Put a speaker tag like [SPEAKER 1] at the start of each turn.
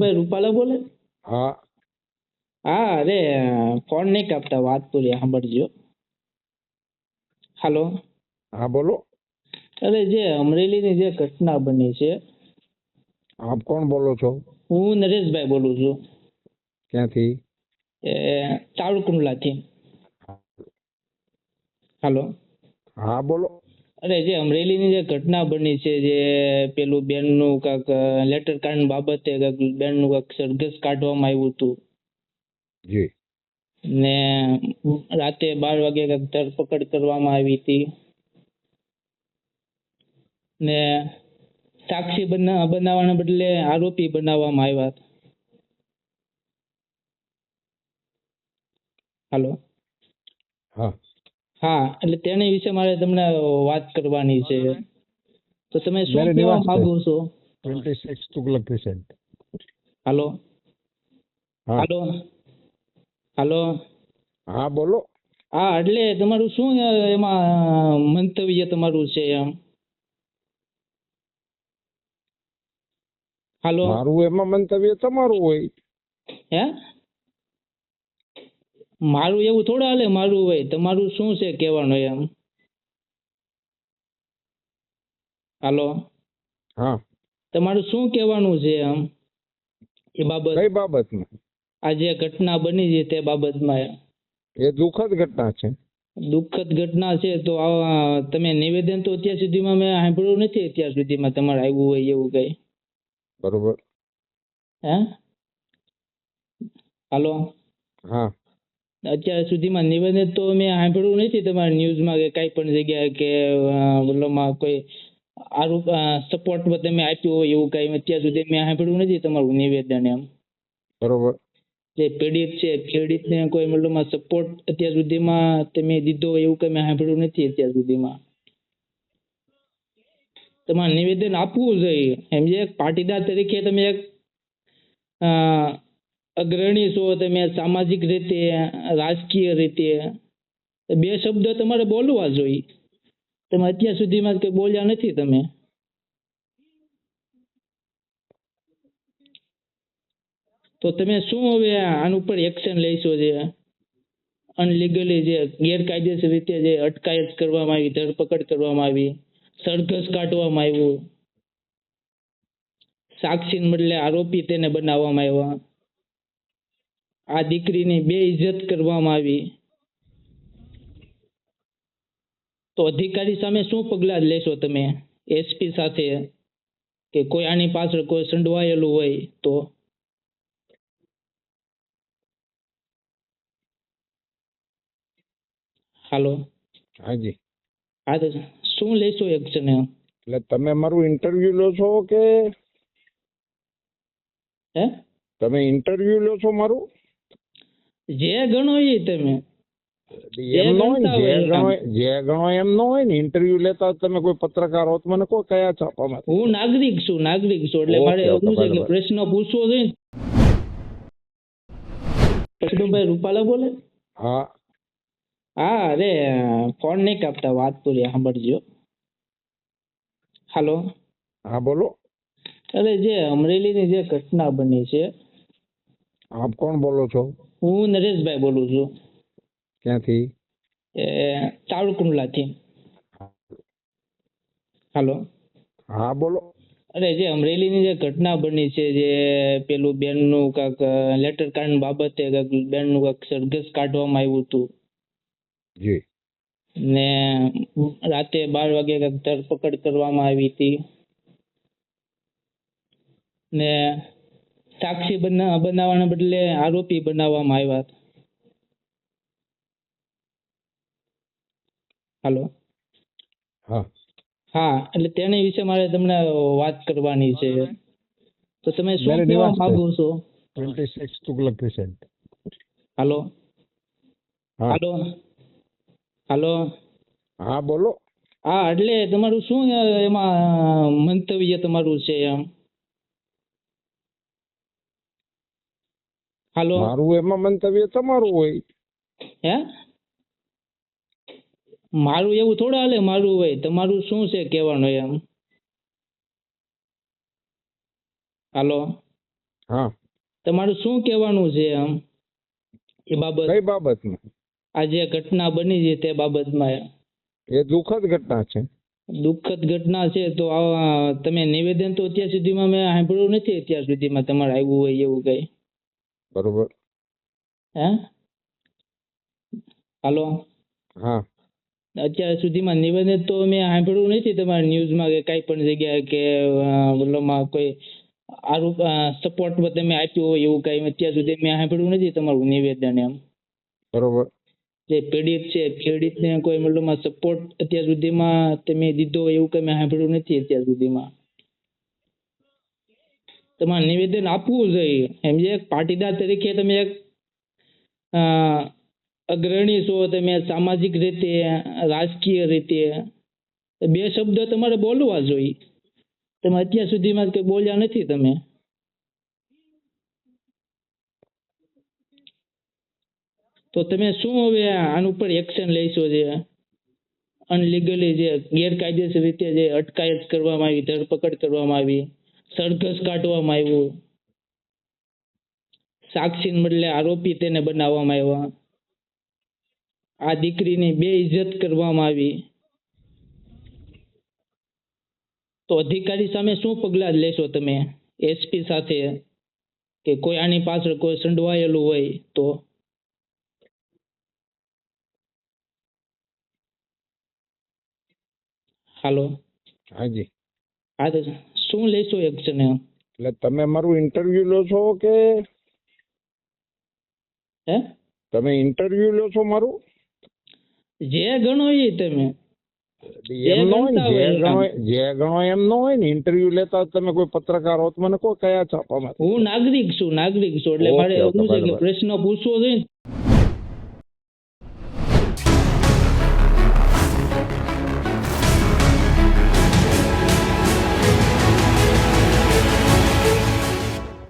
[SPEAKER 1] પરશુભાઈ રૂપાલા બોલે?
[SPEAKER 2] હા.
[SPEAKER 1] હા અરે ફોન નહીં કાપતા વાત પૂરી સાંભળજો. હાલો.
[SPEAKER 2] હા બોલો.
[SPEAKER 1] અરે જે અમરેલીની જે ઘટના બની છે
[SPEAKER 2] આપ કોણ બોલો છો?
[SPEAKER 1] હું નરેશભાઈ બોલું છું.
[SPEAKER 2] ક્યાંથી?
[SPEAKER 1] એ તાળકુંડલાથી હાલો.
[SPEAKER 2] હા બોલો.
[SPEAKER 1] અરે જે અમરેલીની જે ઘટના બની છે જે પેલું બેનનું કાંક લેટર કાર્ડ બાબતે કાંક બેનનું કાંક સરઘસ કાઢવામાં આવ્યું હતું.
[SPEAKER 2] જી.
[SPEAKER 1] ને રાતે બાર વાગે કાંઈક ધરપકડ કરવામાં આવી હતી. ને સાક્ષી બના બનાવવાના બદલે આરોપી બનાવવામાં આવ્યા હતા. હાલો.
[SPEAKER 2] હા.
[SPEAKER 1] હા. એટલે તેની વિશે મારે તમને વાત કરવાની છે. તો તમે શું કહેવા માંગો છો?
[SPEAKER 2] Twenty six Tughlaq crescent
[SPEAKER 1] hello.
[SPEAKER 2] હા.
[SPEAKER 1] હાલો. હાલો.
[SPEAKER 2] હા બોલો.
[SPEAKER 1] હા એટલે તમારું શું એમાં મંતવ્ય તમારું છે એમ? હાલો.
[SPEAKER 2] મારું એમાં મંતવ્ય તમારું હોય.
[SPEAKER 1] હે? મારું એવું થોડા હાલે મારું હોય તમારું શું છે કહેવાનું એમ? હાલો?
[SPEAKER 2] હા.
[SPEAKER 1] તમારું શું કહેવાનું છે એમ? એ બાબત.
[SPEAKER 2] કઈ બાબતમાં?
[SPEAKER 1] આ જે ઘટના બની છે તે બાબતમાં
[SPEAKER 2] એ દુઃખદ ઘટના છે.
[SPEAKER 1] દુઃખદ ઘટના છે તો આ તમે નિવેદન તો અત્યાર સુધીમાં મેં સાંભળ્યું નથી અત્યાર સુધીમાં તમારે આવ્યું હોય એવું કઈ?
[SPEAKER 2] બરોબર.
[SPEAKER 1] હે? હાલો?
[SPEAKER 2] હા.
[SPEAKER 1] અત્યાર સુધીમાં નિવેદન તો મેં સાંભળ્યું નથી તમારા ન્યૂઝમાં કે કાંઈ પણ જગ્યાએ કે ઓલામાં કોઈ આરોપ સપોર્ટ તમે આપ્યું હોય એવું કાંઈ અત્યાર સુધી મેં સાંભળ્યું નથી તમારું નિવેદન એમ.
[SPEAKER 2] બરોબર.
[SPEAKER 1] જે પીડિત છે પીડિતને કોઈ મતલબમાં સપોર્ટ અત્યાર સુધીમાં તમે દીધો હોય એવું કંઈ મેં સાંભળ્યું નથી અત્યાર સુધીમાં. તમારે નિવેદન આપવું જોઈએ. એમ જે એક પાટીદાર તરીકે તમે એક અગ્રણી છો તમે સામાજિક રીતે, રાજકીય રીતે? બે શબ્દ તમારે બોલવા જોઈએ. તમે અત્યાર સુધીમાં કંઈ બોલ્યા નથી તમે. તો તમે શું હવે આના ઉપર એક્શન લેશો જે? અનલીગલી જે ગેરકાયદેસર રીતે જે અટકાયત કરવામાં આવી, ધરપકડ કરવામાં આવી, સરઘસ કાઢવામાં આવ્યું. સાક્ષી બદલે આરોપી તેને બનાવવામાં આવ્યા. આ દીકરીની બે ઇજ્જત કરવામાં આવી. તો અધિકારી સામે શું પગલાં લેશો તમે? એસપી સાથે કે કોઈ આની પાછળ કોઈ સંડવાયેલું હોય તો? હાલો.
[SPEAKER 2] હાજી.
[SPEAKER 1] હા તો શું લેશો એક્શન?
[SPEAKER 2] એટલે તમે મારું ઇન્ટરવ્યુ લો છો કે?
[SPEAKER 1] હે?
[SPEAKER 2] તમે ઇન્ટરવ્યુ લો છો મારું?
[SPEAKER 1] જે ગણો એ તમે. જે
[SPEAKER 2] એમ ન હોય જે ગણો એમ ન હોય ને ઇન્ટરવ્યુ લેતા તમે કોઈ પત્રકાર હો મને કહો કયા છાપામાં.
[SPEAKER 1] હું નાગરિક છું નાગરિક છું એટલે મારે શું છે કે પ્રશ્ન પૂછવો જોઈએ કૃષ્ણભાઈ રૂપાલા બોલે?
[SPEAKER 2] હા.
[SPEAKER 1] હા અરે ફોન નહીં કાપતા વાત પૂરી સાંભળજો. હાલો.
[SPEAKER 2] હા બોલો.
[SPEAKER 1] અરે જે અમરેલીની જે ઘટના બની છે
[SPEAKER 2] આપ કોણ બોલો છો?
[SPEAKER 1] હું નરેશભાઈ બોલું છું.
[SPEAKER 2] ક્યાંથી?
[SPEAKER 1] તાળકુંડલાથી હાલો.
[SPEAKER 2] હા બોલો.
[SPEAKER 1] અરે જે અમરેલીની જે ઘટના બની છે જે પેલું બેનનું કાંક લેટર કાર્ડ બાબતે કાંક બેનનું કાંક સરઘસ કાઢવામાં આવ્યું હતું.
[SPEAKER 2] જી.
[SPEAKER 1] ને રાતે બાર વાગે કાંક ધરપકડ કરવામાં આવી હતી. ને સાક્ષી બનાવવાના બદલે આરોપી બનાવવામાં આવ્યા હાલો.
[SPEAKER 2] હા.
[SPEAKER 1] હા એટલે તેની વિશે મારે તમને વાત કરવાની છે. તો તમે શું કહેવા માંગો છો?
[SPEAKER 2] Twenty six Tughlaq crescent
[SPEAKER 1] hello. Hello. Hello.
[SPEAKER 2] હા બોલો.
[SPEAKER 1] હા એટલે તમારું શું એમાં મંતવ્ય તમારું છે એમ? હાલો.
[SPEAKER 2] મારું એમાં મંતવ્ય તમારું હોય.
[SPEAKER 1] હે? મારું એવું થોડા હાલે મારું હોય. તમારું શું છે કહેવાનું એમ? હાલો.
[SPEAKER 2] હા.
[SPEAKER 1] તમારું શું કહેવાનું છે એમ? એ બાબત.
[SPEAKER 2] કઈ બાબતમાં?
[SPEAKER 1] આ જે ઘટના બની છે તે બાબતમાં
[SPEAKER 2] એ દુઃખદ ઘટના છે.
[SPEAKER 1] દુઃખદ ઘટના છે તો તમે નિવેદન તો અત્યાર સુધીમાં મેં સાંભળ્યું નથી અત્યાર સુધીમાં તમારે આવ્યું હોય એવું કઈ?
[SPEAKER 2] બરોબર
[SPEAKER 1] હે હાલો
[SPEAKER 2] હા
[SPEAKER 1] અત્યાર સુધીમાં નિવેદન તો મેં સાંભળ્યું નથી તમારા ન્યૂઝમાં કે કાંઈ પણ જગ્યાએ કે અ, મતલબમાં કોઈ આરોપ સપોર્ટમાં તમે આપ્યું હોય એવું કાંઈ અત્યાર સુધી મેં સાંભળ્યું નથી તમારું નિવેદન એમ
[SPEAKER 2] બરોબર
[SPEAKER 1] જે પીડિત છે પીડિતને કોઈ મતલબમાં સપોર્ટ અત્યાર સુધીમાં તમે દીધો હોય એવું કંઈ મેં સાંભળ્યું નથી અત્યાર સુધીમાં તમારે નિવેદન આપવું જોઈએ. એમ જે પાટીદાર તરીકે તમે એક અગ્રણી છો, તમે સામાજિક રીતે, રાજકીય રીતે બે શબ્દ તમારે બોલવા જોઈએ. તમે અત્યાર સુધીમાં કંઈ બોલ્યા નથી તમે? તો તમે શું હવે આનું ઉપર એક્શન લેશો જે? અનલીગલી જે ગેરકાયદેસર રીતે જે અટકાયત કરવામાં આવી, ધરપકડ કરવામાં આવી? સરઘસ કાઢવામાં આવ્યું. સાક્ષી બદલે આરોપી તેને બનાવવામાં આવ્યા. આ દીકરીની બે ઇજ્જત કરવામાં આવી. તો અધિકારી સામે શું પગલાં લેશો તમે? એસપી સાથે કે કોઈ આની પાછળ કોઈ સંડવાયેલું હોય તો? હાલો.
[SPEAKER 2] હાજી.
[SPEAKER 1] હા તો શું લેશો એક્શન
[SPEAKER 2] એટલે તમે મારું ઇન્ટરવ્યુ લો છો કે?
[SPEAKER 1] હે?
[SPEAKER 2] તમે ઇન્ટરવ્યુ લો છો મારું?
[SPEAKER 1] જે ગણો એ તમે.
[SPEAKER 2] એમ ન હોય ને જે ગણો એમ ન હોય ને ઇન્ટરવ્યુ લેતા તમે કોઈ પત્રકાર હોત મને કહો કયા છાપામાં.
[SPEAKER 1] હું નાગરિક છું નાગરિક છું. એટલે મારે એવું છે કે પ્રશ્ન પૂછવો જોઈએ